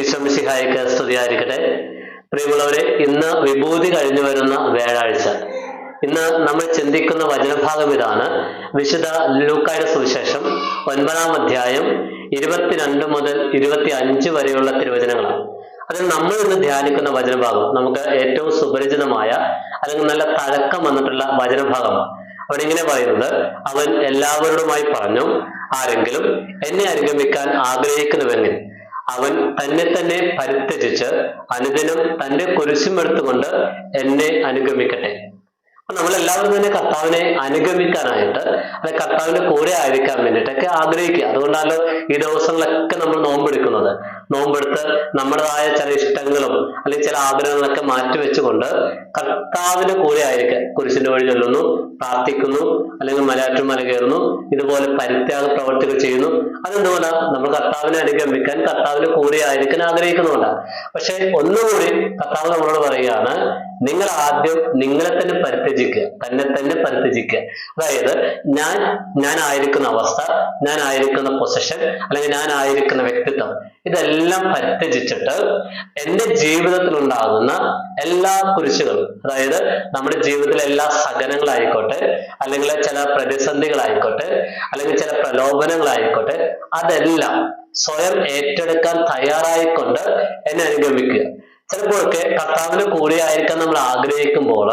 ഈശ്വമിസിഹായിക്ക് സ്തുതിയായിരിക്കട്ടെ. പ്രിയമുള്ളവരെ ഇന്ന് വിഭൂതി കഴിഞ്ഞു വരുന്ന വ്യാഴാഴ്ച. ഇന്ന് നമ്മൾ ചിന്തിക്കുന്ന വചനഭാഗം ഇതാണ്. വിശുദ്ധ ലൂക്കായുടെ സുവിശേഷം ഒൻപതാം അധ്യായം ഇരുപത്തിരണ്ട് മുതൽ ഇരുപത്തി അഞ്ച് വരെയുള്ള തിരുവചനങ്ങളാണ്. അതിൽ നമ്മൾ ഇന്ന് ധ്യാനിക്കുന്ന വചനഭാഗം നമുക്ക് ഏറ്റവും സുപരിചിതമായ അല്ലെങ്കിൽ നല്ല തഴക്കം വന്നിട്ടുള്ള വചനഭാഗമാണ്. അവൻ ഇങ്ങനെ പറയുന്നത് അവൻ എല്ലാവരോടുമായി പറഞ്ഞു ആരെങ്കിലും എന്നെ അനുഗമിക്കാൻ ആഗ്രഹിക്കുന്നുവെങ്കിൽ അവൻ തന്നെ തന്നെ പരിത്യജിച്ച് അനുദിനം തന്റെ കുരിശുമെടുത്തുകൊണ്ട് എന്നെ അനുഗമിക്കട്ടെ. നമ്മൾ എല്ലാവരും തന്നെ കർത്താവിനെ അനുഗമിക്കാനായിട്ട് അല്ലെ കർത്താവിന്റെ കൂടെ ആയിരിക്കാൻ വേണ്ടിയിട്ടൊക്കെ ആഗ്രഹിക്കുക. അതുകൊണ്ടാണ് ഈ ദിവസങ്ങളൊക്കെ നമ്മൾ നോമ്പെടുക്കുന്നത്. നോമ്പെടുത്ത് നമ്മുടേതായ ചില ഇഷ്ടങ്ങളും അല്ലെങ്കിൽ ചില ആഗ്രഹങ്ങളൊക്കെ മാറ്റിവെച്ചുകൊണ്ട് കർത്താവിന് കൂടെ ആയിരിക്കും കുരിശിന്റെ വഴി ചൊല്ലുന്നു പ്രാർത്ഥിക്കുന്നു അല്ലെങ്കിൽ മലയാറ്റുമല കയറുന്നു ഇതുപോലെ പരിത്യാഗ പ്രവർത്തികൾ ചെയ്യുന്നു. അതെന്തുകൊണ്ടാണ് നമ്മൾ കർത്താവിനെ അനുഗമിക്കാൻ കർത്താവിന് കൂടെ ആയിരിക്കാൻ ആഗ്രഹിക്കുന്നുണ്ട് പക്ഷെ ഒന്നുകൂടി കർത്താവ് നമ്മളോട് പറയുകയാണ് നിങ്ങൾ ആദ്യം നിങ്ങളെ തന്നെ പരിത്യജിക്കുക തന്നെ തന്നെ പരിത്യജിക്കുക. അതായത് ഞാൻ ഞാൻ ആയിരിക്കുന്ന അവസ്ഥ ഞാൻ ആയിരിക്കുന്ന പൊസിഷൻ അല്ലെങ്കിൽ ഞാൻ ആയിരിക്കുന്ന വ്യക്തിത്വം ഇതെല്ലാം പരിത്യജിച്ചിട്ട് എന്റെ ജീവിതത്തിൽ ഉണ്ടാകുന്ന എല്ലാ കുരിശുകളും അതായത് നമ്മുടെ ജീവിതത്തിലെ എല്ലാ സഹനങ്ങളായിക്കോട്ടെ അല്ലെങ്കിൽ ചില പ്രതിസന്ധികളായിക്കോട്ടെ അല്ലെങ്കിൽ ചില പ്രലോഭനങ്ങളായിക്കോട്ടെ അതെല്ലാം സ്വയം ഏറ്റെടുക്കാൻ തയ്യാറായിക്കൊണ്ട് എന്നെ അനുഗമിക്കുക. ചിലപ്പോഴൊക്കെ കർത്താവിന് കൂടെ ആയിരിക്കാൻ നമ്മൾ ആഗ്രഹിക്കുമ്പോൾ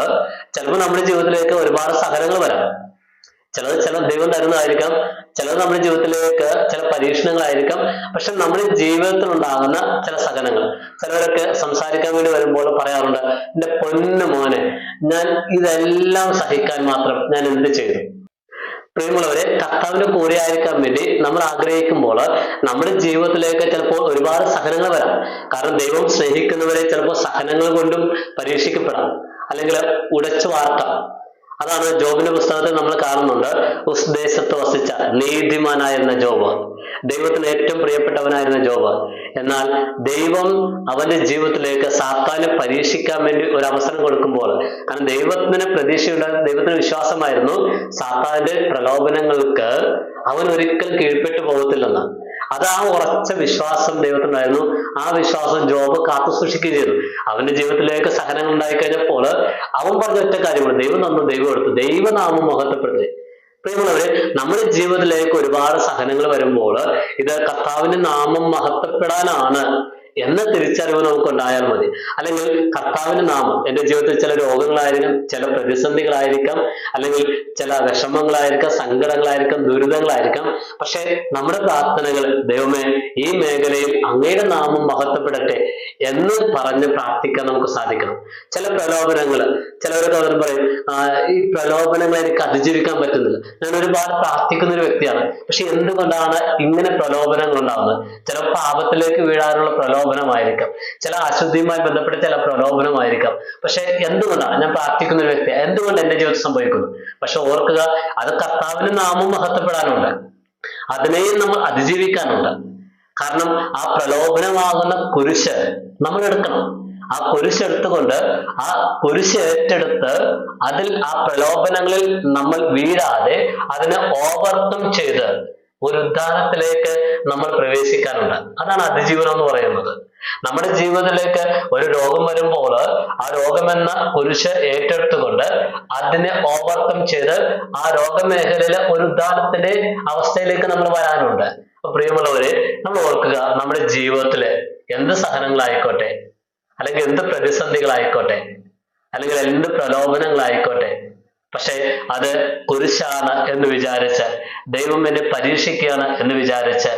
ചിലപ്പോൾ നമ്മുടെ ജീവിതത്തിലേക്ക് ഒരുപാട് സഹനങ്ങൾ വരാം. ചിലത് ചില ദൈവം തരുന്നതായിരിക്കാം ചിലത് നമ്മുടെ ജീവിതത്തിലേക്ക് ചില പരീക്ഷണങ്ങളായിരിക്കാം പക്ഷെ നമ്മുടെ ജീവിതത്തിൽ ഉണ്ടാകുന്ന ചില സഹനങ്ങൾ. ചിലവരൊക്കെ സംസാരിക്കാൻ വേണ്ടി വരുമ്പോൾ പറയാറുണ്ട് എന്റെ പൊന്നു മോനെ ഞാൻ ഇതെല്ലാം സഹിക്കാൻ മാത്രം ഞാൻ എന്ത് ചെയ്തു? പ്രിയമുള്ളവരെ കർത്താവിന്റെ കൂടെ ആയിരിക്കാൻ വേണ്ടി നമ്മൾ ആഗ്രഹിക്കുമ്പോൾ നമ്മുടെ ജീവിതത്തിലേക്ക് ചിലപ്പോൾ ഒരുപാട് സഹനങ്ങൾ വരാം. കാരണം ദൈവം സ്നേഹിക്കുന്നവരെ ചിലപ്പോൾ സഹനങ്ങൾ കൊണ്ടും പരീക്ഷിക്കപ്പെടാം. അല്ലെങ്കിൽ ഉടച്ചു വാർക്കാം അതാണ് ജോബിന്റെ പുസ്തകത്തിൽ നമ്മൾ കാണുന്നുണ്ട്. ഉസ്ദേശത്ത് വസിച്ച എന്ന ജോബ്. ദൈവത്തിന് ഏറ്റവും പ്രിയപ്പെട്ടവനായിരുന്ന ജോബ്. എന്നാൽ ദൈവം അവന്റെ ജീവിതത്തിലേക്ക് സാത്താനെ പരീക്ഷിക്കാൻ വേണ്ടി ഒരു അവസരം കൊടുക്കുമ്പോൾ കാരണം ദൈവത്തിന് പ്രതീക്ഷയുണ്ട് ദൈവത്തിന് വിശ്വാസമായിരുന്നു സാത്താന്റെ പ്രലോഭനങ്ങൾക്ക് അവൻ ഒരിക്കൽ കീഴ്പ്പെട്ടു പോകത്തില്ലെന്ന്. അത് ആ ഉറച്ച വിശ്വാസം ദൈവത്തിനായിരുന്നു ആ വിശ്വാസം ജോബ് കാത്തു സൂക്ഷിക്കുകയും ചെയ്തു. അവന്റെ ജീവിതത്തിലേക്ക് സഹനങ്ങൾ ഉണ്ടായി കഴിഞ്ഞപ്പോൾ അവൻ പറഞ്ഞ ഒറ്റ കാര്യമാണ്. ദൈവം തന്നു ദൈവം എടുത്തു. ദൈവനാമം മഹത്വപ്പെടുത്തി പ്രിയമുള്ളവരെ നമ്മുടെ ജീവിതത്തിലേക്ക് ഒരുപാട് സഹനങ്ങൾ വരുമ്പോൾ ഇത് കർത്താവിന്റെ നാമം മഹത്വപ്പെടാനാണ് എന്ന തിരിച്ചറിവ് നമുക്ക് ഉണ്ടായാൽ മതി. അല്ലെങ്കിൽ കർത്താവിന്റെ നാമം എന്റെ ജീവിതത്തിൽ ചില രോഗങ്ങളായിരിക്കും ചില പ്രതിസന്ധികളായിരിക്കാം അല്ലെങ്കിൽ ചില വിഷമങ്ങളായിരിക്കാം സങ്കടങ്ങളായിരിക്കാം ദുരിതങ്ങളായിരിക്കാം. പക്ഷെ നമ്മുടെ പ്രാർത്ഥനകൾ ദൈവമേ ഈ മേഖലയിൽ അങ്ങയുടെ നാമം മഹത്വപ്പെടട്ടെ എന്ന് പറഞ്ഞ് പ്രാർത്ഥിക്കാൻ നമുക്ക് സാധിക്കണം. ചില പ്രലോഭനങ്ങൾ ചിലവരൊക്കെ അവർ പറയും ഈ പ്രലോഭനങ്ങൾ എനിക്ക് അതിജീവിക്കാൻ പറ്റുന്നില്ല. ഞാൻ ഒരുപാട് പ്രാർത്ഥിക്കുന്ന ഒരു വ്യക്തിയാണ്. പക്ഷെ എന്തുകൊണ്ടാണ് ഇങ്ങനെ പ്രലോഭനങ്ങൾ ഉണ്ടാകുന്നത് ചില പാപത്തിലേക്ക് വീഴാനുള്ള പ്രലോഭനമായിരിക്കാം. ചില അശുദ്ധിയുമായി ബന്ധപ്പെട്ട ചില പ്രലോഭനമായിരിക്കാം. പക്ഷെ എന്തുകൊണ്ടാണ്? ഞാൻ പ്രാർത്ഥിക്കുന്ന ഒരു വ്യക്തി എന്തുകൊണ്ട് എന്റെ ജീവിതത്തിൽ സംഭവിക്കുന്നു? പക്ഷെ ഓർക്കുക അത് കർത്താവിന് നാമം മഹത്വപ്പെടാനുണ്ട്. അതിനെയും നമ്മൾ അതിജീവിക്കാനുണ്ട്. കാരണം ആ പ്രലോഭനമാകുന്ന കുരിശ് നമ്മൾ എടുക്കണം. ആ കുരിശ് എടുത്തുകൊണ്ട് ആ കുരിശ് ഏറ്റെടുത്ത് അതിൽ ആ പ്രലോഭനങ്ങളിൽ നമ്മൾ വീഴാതെ അതിനെ ഓവർകം ചെയ്ത് ഒരു ഉദ്ധാനത്തിലേക്ക് നമ്മൾ പ്രവേശിക്കാനുണ്ട്. അതാണ് അതിജീവനം എന്ന് പറയുന്നത്. നമ്മുടെ ജീവിതത്തിലേക്ക് ഒരു രോഗം വരുമ്പോൾ ആ രോഗമെന്ന കുരിശ് ഏറ്റെടുത്തുകൊണ്ട് അതിനെ ഓവർകം ചെയ്ത് ആ രോഗമേഖലയിലെ ഒരു ഉദ്ധാനത്തിന്റെ അവസ്ഥയിലേക്ക് നമ്മൾ വരാനുണ്ട്. പ്രിയമുള്ളവരെ നമ്മൾ ഓർക്കുക നമ്മുടെ ജീവിതത്തിൽ എന്ത് സഹനങ്ങളായിക്കോട്ടെ അല്ലെങ്കിൽ എന്ത് പ്രതിസന്ധികളായിക്കോട്ടെ അല്ലെങ്കിൽ എന്ത് പ്രലോഭനങ്ങളായിക്കോട്ടെ പക്ഷെ അത് കുരിശാണ് എന്ന് വിചാരിച്ച് ദൈവം എന്നെ പരീക്ഷിക്കുകയാണ് എന്ന് വിചാരിച്ച്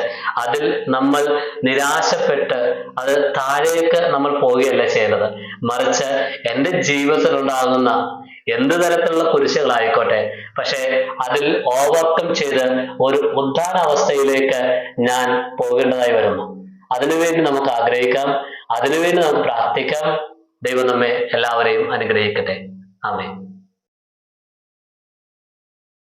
അതിൽ നമ്മൾ നിരാശപ്പെട്ട് അത് താഴേക്ക് നമ്മൾ പോവുകയല്ല ചെയ്യുന്നത് മറിച്ച് എന്റെ ജീവിതത്തിൽ ഉണ്ടാകുന്ന എന്ത് തരത്തിലുള്ള കുരിശുകളായിക്കോട്ടെ പക്ഷെ അതിൽ ഓവർകം ചെയ്ത് ഒരു ഉദ്ധാന അവസ്ഥയിലേക്ക് ഞാൻ പോകേണ്ടതായി വരുന്നു. അതിനുവേണ്ടി നമുക്ക് ആഗ്രഹിക്കാം അതിനുവേണ്ടി നമുക്ക് പ്രാർത്ഥിക്കാം. ദൈവം നമ്മെ എല്ലാവരെയും അനുഗ്രഹിക്കട്ടെ. ആമേ